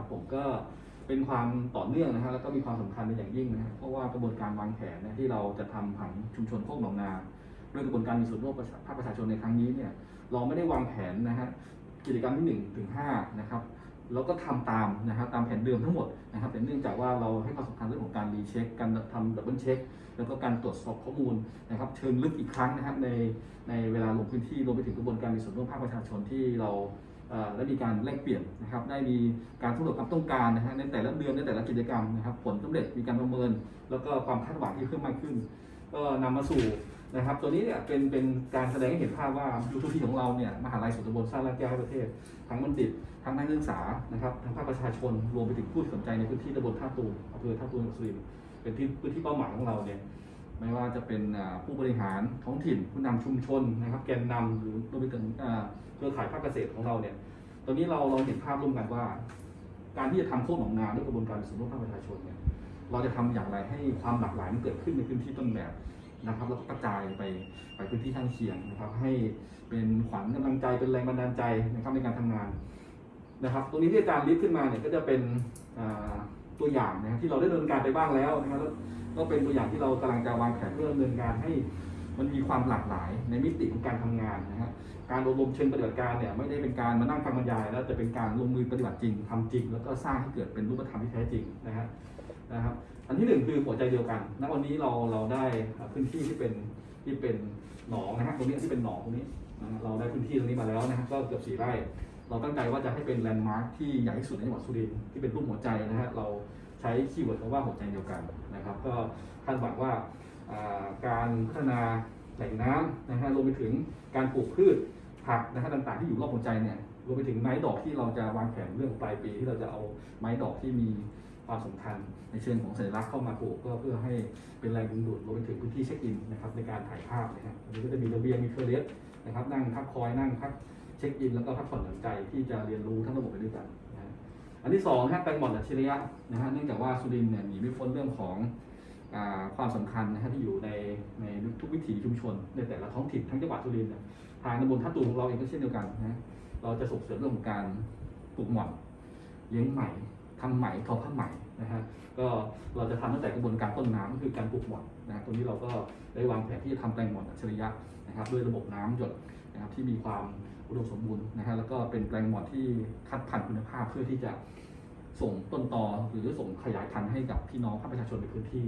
ครับผมก็เป็นความต่อเนื่องนะฮะแล้วก็มีความสำคัญเป็นอย่างยิ่งนะฮะเพราะว่ากระบวนการวางแผนนี่ยที่เราจะทำผังชุมชนโคกหนองนาด้วยกระบวนการมีส่วนร่วมภาคประชาชนในครั้งนี้เนี่ยเราไม่ได้วางแผนนะฮะกิจกรรมที่1ถึง5นะครับแล้วก็ทำตามนะครับตามแผนเดิมทั้งหมดนะครับแต่เนื่องจากว่าเราให้ความสำคัญเรื่องของการรีเช็ค การทำดับเบิลเช็ค แล้วก็การตรวจสอบข้อมูลนะครับเชิงลึกอีกครั้งนะครับในในเวลาลงพื้นที่รวมไปถึงกระบวนการมีส่วนร่วมภาคประชาชนที่เรา ได้มีการแลกเปลี่ยนนะครับได้มีการสำรวจความต้องการนะฮะในแต่ละเดือนในแต่ละกิจกรรมนะครับผลสำเร็จมีการประเมิน แล้วก็ความคาดหวังที่เพิ่มมากขึ้นก็นำมาสู่นะครับตัวนี้เนี่ยเป็นเป็นการแสดงให้เห็นภาพว่ายูทูพีของเราเนี่ยมหาลัยสุตบลสร้างและแก้วให้ประเทศ ทั้งบัณฑิตทั้งนักศึกษานะครับทั้งภาคประชาชนรวมไปถึงผู้สนใจในพื้นที่ตำบลท่าตูมอำเภอท่าตูมจังหวัดสุรินทร์เป็นที่พื้นที่เป้าหมายของเราเนี่ย ไม่ว่าจะเป็นผู้บริหารท้องถิ่นผู้นำชุมชนนะครับแกนนำหรือรวมไปถึงอ่าเครือข่ายภาคเกษตรของเราเนี่ยตอนนี้เราเราเห็นภาพร่วมกันว่า การที่จะทำโคกหนองนาด้วยกระบวนการส่วนร่วมภาคประชาชนเนี่ยเราจะทำอย่างไรให้ความหลากหลายมันเกิดขึ้นในพื้นที่ต้นแบบนะครับแล้วก็กระจายไปไปพื้นที่ข้างเคียงนะครับ ให้เป็นขวัญกำลังใจเป็นแรงบันดาลใจนะครับในการทำงานนะครับ ตรงนี้ที่อาจารย์ลิสต์ขึ้นมาเนี่ยก็จะเป็นอ่า ตัวอย่างนะครับที่เราได้ดำเนินการไปบ้างแล้วนะครับแล้วก็เป็นตัวอย่างที่เรากำลังจะวางแผนเพื่อดำเนินการให้มันมีความหลากหลายในมิติของการทำงานนะฮะการอบรมเชิงปฏิบัติการเนี่ยไม่ได้เป็นการมานั่งฟังบรรยาย แล้วแต่เป็นการลงมือปฏิบัติจริงทำจริง แล้วก็สร้างให้เกิดเป็นรูปธรรมที่แท้จริงนะฮะนะครับอันที่หนึ่งคือหัวใจเดียวกันณวันนี้เราเราได้พื้นที่ที่เป็นที่เป็นหนองนะฮะตรงนี้ที่เป็นหนองตรงนี้เราได้พื้นที่ตรงนี้มาแล้วนะฮะก็เกือบสี่ไร่ เราตั้งใจว่าจะให้เป็นแลนด์มาร์คที่ใหญ่ที่สุดในจังหวัดสุรินทร์ที่เป็นรูปหัวใจนะฮะเราใช้คีย์เวิร์ดคำว่าหัวใจเดียวกันนะครับ ก็คาดหวังว่าการพัฒนาแหล่งน้ำนะฮะรวมไปถึงการปลูกพืชผักนะฮะต่างๆที่อยู่รอบหัวใจเนี่ยรวมไปถึงไม้ดอกที่เราจะวางแผนเรื่องปลายปีที่เราจะเอาไม้ดอกที่มีความสำคัญในเชิงของสัญลักษณ์เข้ามาปลูกก็เพื่อให้เป็นแรงดึงดูดรวมไปถึงพื้นที่เช็คอินนะครับในการถ่ายภาพนะฮะอันนี้ก็จะมีระเบียงมีเทอร์เลสนะครับนั่งพักคอยนั่งพัก เช็คอินแล้วก็พักผ่อนหย่อนใจที่จะเรียนรู้ทั้งระบบไปด้วยกันนะอันที่สองนะฮะแตงหมอนอัจฉริยะนะฮะเนื่องจากว่าสุรินเนี่ยหนีไม่พ้นเรื่องของอความสำคัญนะฮะที่อยู่ในในทุกวิถีชุมชน ในแต่ละท้องถิ่นทั้งจังหวัดสุรินทร์เนี่ยทางตำบลท่าตูมของเราเองก็เช่นเดียวกันนะเราจะส่งเสริมเรื่องของการปลูกหม่อนเลี้ยงไหม่ทำไหม่ทอผ้าไหม่นะฮะก็เราจะทำตั้งแต่กระบวนการต้นน้ำก็คือการปลูกหม่อนนะตรงนี้เราก็ได้วางแผนที่จะทำแตงหม่อนอัจฉริยะนะครับด้วยระบบน้ำหยด นะครับที่มีความอุดมสมบูรณ์นะฮะแล้วก็เป็นแปลงหมอดที่คัดพันธุ์คุณภาพเพื่อที่จะส่งต้นตอหรือส่งขยายพันธุ์ให้กับพี่น้องภาคประชาชนในพื้นที่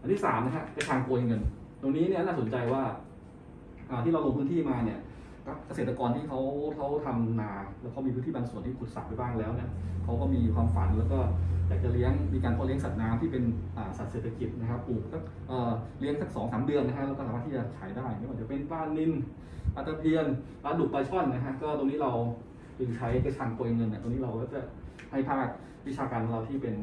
อันที่สามนะฮะกระชางโกยเงิน ตรงนี้เนี่ยน่าสนใจว่าที่เราลงพื้นที่มาเนี่ย เกษตรกรที่เขาเขาทำนาแล้วเขามีพื้นที่บางส่วนที่ขุดสระไปบ้างแล้วเนี่ยเขาก็มีความฝันแล้วก็อยากจะเลี้ยงมีการเพาะเลี้ยงสัตว์น้ำที่เป็นสัตว์เศรษฐกิจนะครับปลูกสักเอ่อเลี้ยงสักสองสามเดือนนะฮะแล้วก็สามารถที่จะขายได้ไม่ว่าจะเป็นปลานิลปลาตะเพียนปลาดุกปลาช่อนนะฮะก็ตรงนี้เราจึงใช้กระชังโกยเงินเนี่ยตรงนี้เราก็จะให้ภาควิชาการเราที่เป็น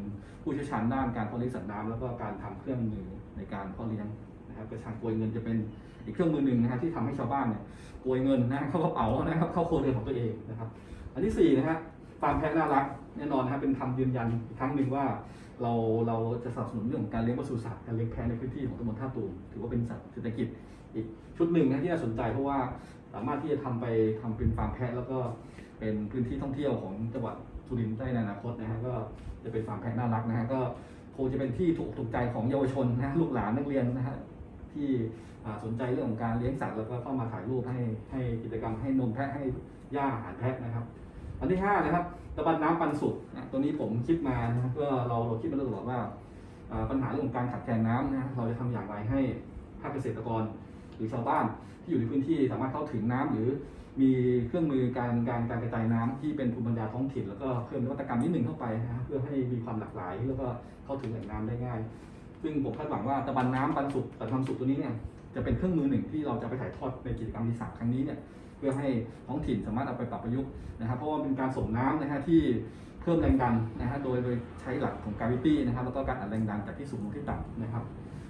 ผู้เชี่ยวชาญด้านการเพาะเลี้ยงสัตว์น้ำแล้วก็การทำเครื่องมือในการเพาะเลี้ยง นะครับกระชังโกยเงินจะเป็นอีกเครื่องมือหนึ่งนะฮะที่ทำให้ชาวบ้านเนี่ยโกยเงินนะเข้ากระเป๋านะครับเข้าโครัวเรือนของตัวเองนะครับ อันที่สี่นะฮะฟาร์มแพะน่ารักแน่นอนนะฮะเป็นคำยืนยันอีกครั้งหนึ่งว่าเราเราจะสนับสนุนเรื่องของการเลี้ยงปศุสัตว์การเลี้ยงแพะในพื้นที่ของตำบลท่าตูมถือว่าเป็นสัตว์เศรษฐกิจอีกชุดหนึ่งนะที่น่าสนใจเพราะว่าสามารถที่จะทำไปทำเป็นฟาร์มแพะแล้วก็เป็นพื้นที่ท่องเที่ยวของจังหวัดสุรินทร์ได้ในอนาคตนะฮะก็จะเป็นฟาร์มแพะน่ารักนะฮะก็คงจะเป็นที่ถูกถูกใจของเยาวชนนะลูกหลานนักเรียนนะฮะ ที่สนใจเรื่องของการเลี้ยงสัตว์แล้วก็เข้ามาถ่ายรูปให้ให้กิจกรรมให้นมแพะให้หญ้าอาหารแพะนะครับ อันที่ห้านะครับตะบันน้ำปันสุกนะตัวนี้ผมคิดมานะก็เราเราคิดมาตลอดว่าปัญหาเรื่องของการขาดแคลนน้ำนะเราจะทำอย่างไรให้ภาคเกษตรกรหรือชาวบ้านที่อยู่ในพื้นที่สามารถเข้าถึงน้ำหรือมีเครื่องมือการการการกระจายน้ำที่เป็นภูมิปัญญาท้องถิ่นแล้วก็เพิ่มนวัตกรรมนิดหนึ่งเข้าไปนะฮะเพื่อให้มีความหลากหลายแล้วก็เข้าถึงแหล่งน้ำได้ง่าย ซึ่งผมคาดหวังว่าตะบันน้ำปันสุกแต่ทำสุกตัวนี้เนี่ยจะเป็นเครื่องมือหนึ่งที่เราจะไปถ่ายทอดในกิจกรรมที่สามครั้งนี้เนี่ยเพื่อให้ท้องถิ่นสามารถเอาไปปรับประยุกต์นะครับเพราะว่าเป็นการส่งน้ำนะฮะที่เพิ่มแรงดันนะฮะโดยโดยใช้หลักของกราวิตี้นะครับแล้วก็การอัดแรงดันจากที่สูงลงที่ต่ำนะครับ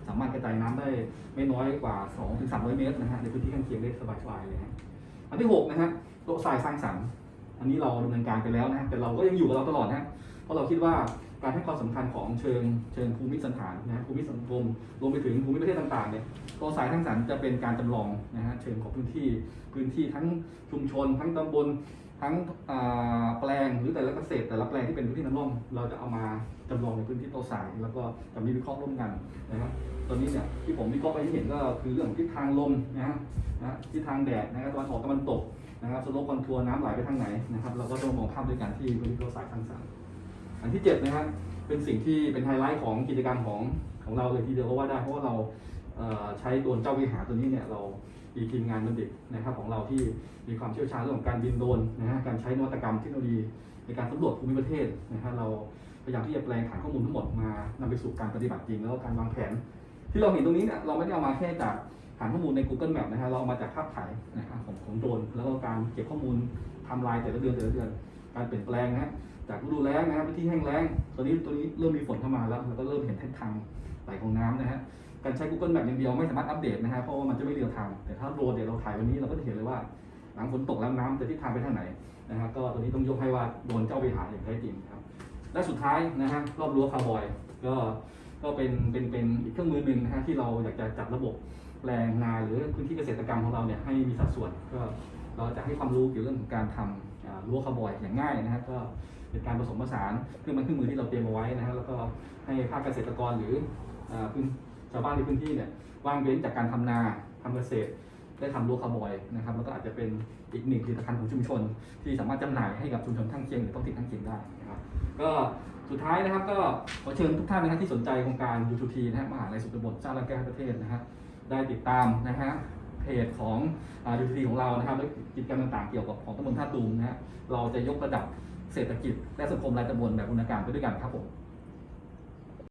สามารถกระจายน้ำได้ไม่น้อยกว่า2-300ถึง300 เมตรนะฮะในพื้นที่ข้างเคียงได้สบายๆเลยฮะอันที่6นะฮะโต๊ะทรายสร้างสรรค์อันนี้เราดำเนินการไปแล้วนะฮะแต่เราก็ยังอยู่กับเราตลอดนะฮะเพราะเราคิดว่า การให้ความสำคัญของเชิงเชิงภูมิสันฐานนะฮะภูมิสังคมรวมไปถึงภูมิประเทศต่างๆเนี่ยตัวสายทั้งสารจะเป็นการจำลองนะฮะเชิงของพื้นที่พื้นที่ทั้งชุมชน ทั้งตำบลทั้งแปลงหรือแต่ละเกษตรแต่ละแปลงที่เป็นพื้นที่น้ำร่องเราจะเอามาจำลองในพื้นที่ตัวสายแล้วก็จะมีวิเคราะห์ร่วมกันนะครับตอนนี้เนี่ยที่ผมวิเคราะห์ไปที่เห็นก็คือเรื่องทิศทางลมนะฮะนะทิศทางแดดนะครับตะวันออกตะวันตกนะครับสโลปคอนทัวร์น้ำไหลไปทางไหนนะครับเราก็ต้องมองภาพด้วยกันที่พื้นที่ตัวสายทั้งสาม อันที่เจ็ดนะครับเป็นสิ่งที่เป็นไฮไลท์ของกิจกรรมของของเราเลยทีเดียวก็ว่าได้เพราะว่าเราเใช้ตัวเจ้าวิหารตัวนี้เนี่ยเรามีทีมงานบัณฑิตนะครับของเราที่มีความเชี่ยวชาญเรื่องของการบินโดรนนะฮะการใช้นวัตกรรมเทคโนโลยีในการสำรวจภูมิประเทศนะฮะเราพยายามที่จะแปลงฐานข้อมูลทั้งหมดมานำไปสู่การปฏิบัติจริงแล้วก็การวางแผน ที่เราเห็นตรงนี้เนี่ยเราไม่ได้เอามาแค่จากฐานข้อมูลใน Google Map นะฮะเราเอามาจากภาพถ่ายนะครับของของโดรนแล้วก็การเก็บข้อมูลทำลายแต่ละเดือนแต่ละเดือน การเปลี่ยนแปลงนะฮะ จากฤดูแล้งนะครับพื้นที่แห้งแล้งตอนนี้ตัวนี้เริ่มมีฝนเข้ามาแล้วแล้วก็เริ่มเห็นทิศทางไหลของน้ำนะฮะการใช้ Google Map อย่างเดียวไม่สามารถอัปเดตนะฮะเพราะว่ามันจะไม่เรียวไทม์แต่ถ้าโรนเดี๋ยวเราถ่ายวันนี้เราก็จะเห็นเลยว่า หลังฝนตกแล้วน้ำจะทิศทางไปทางไหนนะฮะก็ตัวนี้ต้องยกให้ว่าโดนเจ้าไปหาอย่างแท้จริงครับและสุดท้ายนะฮะรอบรั้วคาร์บอยก็ก็เป็นเป็นเป็นอีกเครื่องมือหนึ่งนะฮะที่เราอยากจะจัดระบบแปลงนาหรือพื้นที่เกษตรกรรมของเราเนี่ยให้มีสัดส่วนก็เราจะให้ความรู้เกี่ยวกับเรื่องของการทำรั้วคาร์บอยอย่างง่ายนะฮะก็เป็นการผสมผสานเครื่องมันเครื่องมือที่เราเตรียมเอาไว้นะฮะแล้วก็ให้ภาคเกษตรกรหรือพื้นชาวบ้านในพื้นที่เนี่ยว่างเว้นจากการทำนาทำเกษตร ได้ทำรั้วคาร์บอยนะครับแล้วก็อาจจะเป็นอีกหนึ่งผลิตภัณฑ์ของชุมชน ที่สามารถจำหน่ายให้กับชุมชนข้างเคียงหรือท้องถิ่นข้างเคียงได้นะครับก็สุดท้ายนะครับก็ขอเชิญทุกท่านนะครับที่สนใจโครงการ U2T นะฮะมหาลัยสุขบดเจ้าละแก้ประเทศนะฮะได้ติดตามนะฮะเพจของอ่า U2T ของเรานะครับและกิจกรรมต่างๆเกี่ยวกับของตำบลท่าตูมนะฮะเราจะยกระดับ เศรษฐกิจ และสังคมรายตำบลแบบอุณาการไปด้วยกันครับผม